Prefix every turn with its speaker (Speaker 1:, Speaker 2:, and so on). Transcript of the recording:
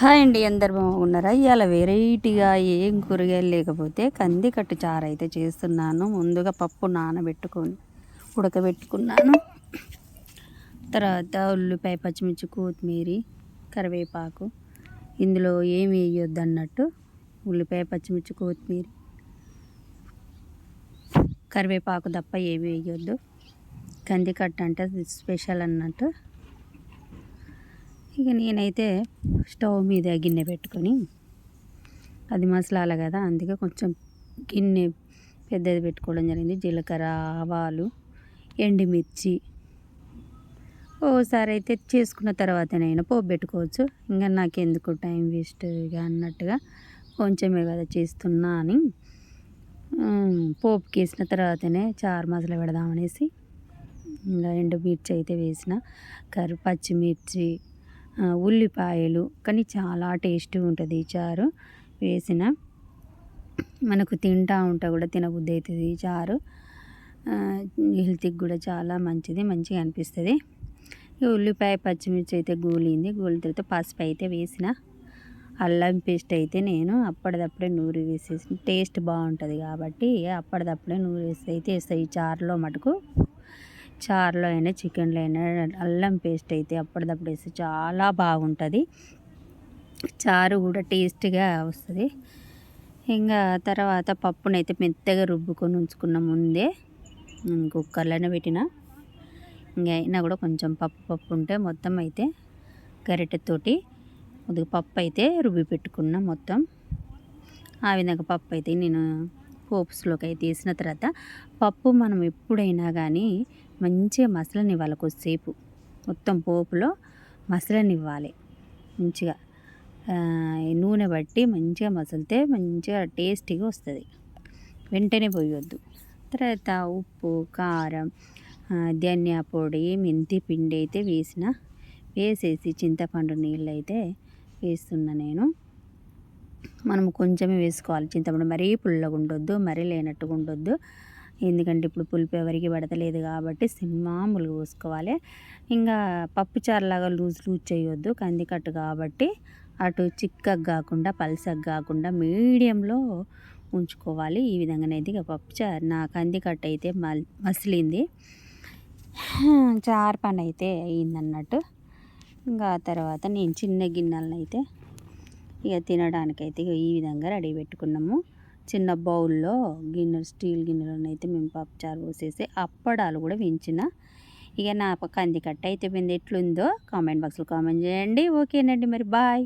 Speaker 1: Hi అండి అందరు బాగున్నారా? ఇవాళ వెరైటీగా ఏం కూరగాయలు లేకపోతే కంది కట్టు చారు అయితే చేస్తున్నాను. ముందుగా పప్పు నానబెట్టుకొని ఉడకబెట్టుకున్నాను. తర్వాత ఉల్లిపాయ పచ్చిమిర్చి కొత్తిమీర కరివేపాకు. ఇందులో ఏమి వేయొద్దు అన్నట్టు ఉల్లిపాయ పచ్చిమిర్చి కొత్తిమీర కరివేపాకు తప్ప ఏమి వేయొద్దు. కందికట్టు అంటే స్పెషల్ అన్నట్టు ఇక నేనైతే స్టవ్ మీద గిన్నె పెట్టుకొని అది మసలాల కదా అందుకే కొంచెం గిన్నె పెద్దది పెట్టుకోవడం జరిగింది. జీలకర్ర ఆవాలు ఎండుమిర్చి. ఓసారి అయితే చేసుకున్న తర్వాతనైనా పోపు పెట్టుకోవచ్చు. ఇంకా నాకెందుకు టైం వేస్ట్ అన్నట్టుగా కొంచెమే కదా చేస్తున్నా అని పోపుకి వేసిన తర్వాతనే చారు మసాలా పెడదామనేసి ఇంకా ఎండుమిర్చి అయితే వేసిన కర్రీ పచ్చిమిర్చి ఉల్లిపాయలు కానీ చాలా టేస్టీగా ఉంటుంది ఈ చారు. వేసిన మనకు తింటా ఉంటా కూడా తినబుద్ధి అవుతుంది ఈ చారు. హెల్త్కి కూడా చాలా మంచిది మంచిగా అనిపిస్తుంది. ఉల్లిపాయ పచ్చిమిర్చి అయితే గూలింది గూలిన తర్వాత పసుపు అయితే వేసిన. అల్లం పేస్ట్ అయితే నేను అప్పటిదప్పుడే నూరి వేసేసి టేస్ట్ బాగుంటుంది కాబట్టి అప్పటిదప్పుడే నూరి వేసి అయితే వేస్తాయి ఈ చారులో మటుకు. చారులో అయినా చికెన్లో అయినా అల్లం పేస్ట్ అయితే అప్పటిదప్పుడు వేస్తే చాలా బాగుంటుంది. చారు కూడా టేస్ట్గా వస్తుంది. ఇంకా తర్వాత పప్పునైతే మెత్తగా రుబ్బుకొని ఉంచుకున్న ముందే కుక్కర్లోనే పెట్టిన. ఇంకా అయినా కూడా కొంచెం పప్పు పప్పు ఉంటే మొత్తం అయితే గరిటెతోటి కొద్దిగా పప్పు అయితే రుబ్బి పెట్టుకున్న మొత్తం. ఆ విధంగా పప్పు అయితే నేను పోప్స్లోకి అయితే వేసిన తర్వాత పప్పు మనం ఎప్పుడైనా కానీ మంచిగా మసలనివ్వాలి కొద్దిసేపు. మొత్తం పోపులో మసలనివ్వాలి. మంచిగా నూనె బట్టి మంచిగా మసలితే మంచిగా టేస్టీగా వస్తుంది. వెంటనే పోయొద్దు. తర్వాత ఉప్పు కారం ధనియా పొడి మెంతి పిండి అయితే వేసిన వేసేసి చింతపండు నీళ్ళు అయితే వేస్తున్నా నేను. మనం కొంచెమే వేసుకోవాలి. చింతపండు మరీ పుల్లగా ఉండొద్దు మరీ లేనట్టుగా ఉండొద్దు ఎందుకంటే ఇప్పుడు పులుపు ఎవరికి పడతలేదు కాబట్టి మామూలుగా పోసుకోవాలి. ఇంకా పప్పుచారులాగా లూజ్ లూజ్ చేయొద్దు. కందికట్టు కాబట్టి అటు చిక్కగా కాకుండా పల్సగా కాకుండా మీడియంలో ఉంచుకోవాలి. ఈ విధంగానైతే ఇక పప్పుచారు నా కందికట్టు అయితే మల్ మసిలింది. చారు పని అయితే అయిందన్నట్టు ఇంకా ఆ తర్వాత నేను చిన్న గిన్నెలను అయితే ఇక తినడానికైతే ఈ విధంగా రెడీ పెట్టుకున్నాము. చిన్న బౌల్లో గిన్నె స్టీల్ గిన్నెలను అయితే మేము పప్పుచారు పోసేసి అప్పడాలు కూడా వేయించిన ఇక నా కంది కట్ట అయితే ఎట్లుందో కామెంట్ బాక్స్లో కామెంట్ చేయండి. ఓకేనండి మరి బాయ్.